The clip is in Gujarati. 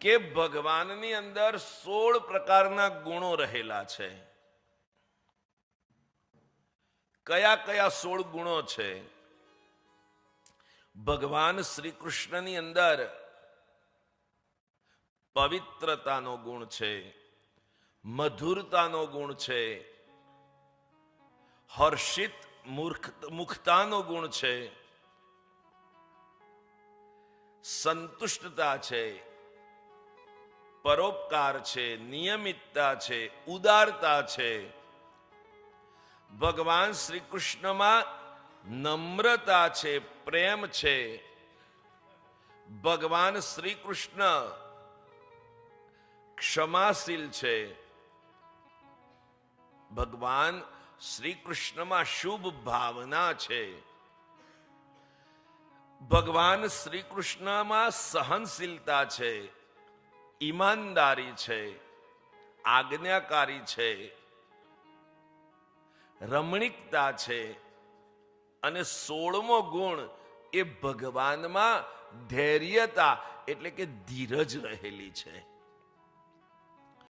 કે ભગવાનની અંદર સોળ પ્રકારના ગુણો રહેલા છે. કયા કયા સોળ ગુણો છે? ભગવાન શ્રી કૃષ્ણની અંદર પવિત્રતાનો ગુણ છે, મધુરતાનો ગુણ છે, હર્ષિત મુખતાનો ગુણ છે, સંતુષ્ટતા છે પરોપકાર છે, નિયમિતતા છે, ઉદારતા છે. ભગવાન શ્રી કૃષ્ણમાં નમ્રતા છે, પ્રેમ છે. ભગવાન શ્રી કૃષ્ણ ક્ષમાશીલ છે. ભગવાન શ્રી કૃષ્ણમાં શુભ ભાવના છે. ભગવાન શ્રી કૃષ્ણમાં સહનશીલતા છે. ઈમાનદારી છે, આજ્ઞાકારી છે, રમણીકતા છે અને સોળમો ગુણ એ ભગવાનમાં ધૈર્યતા એટલે કે ધીરજ રહેલી છે.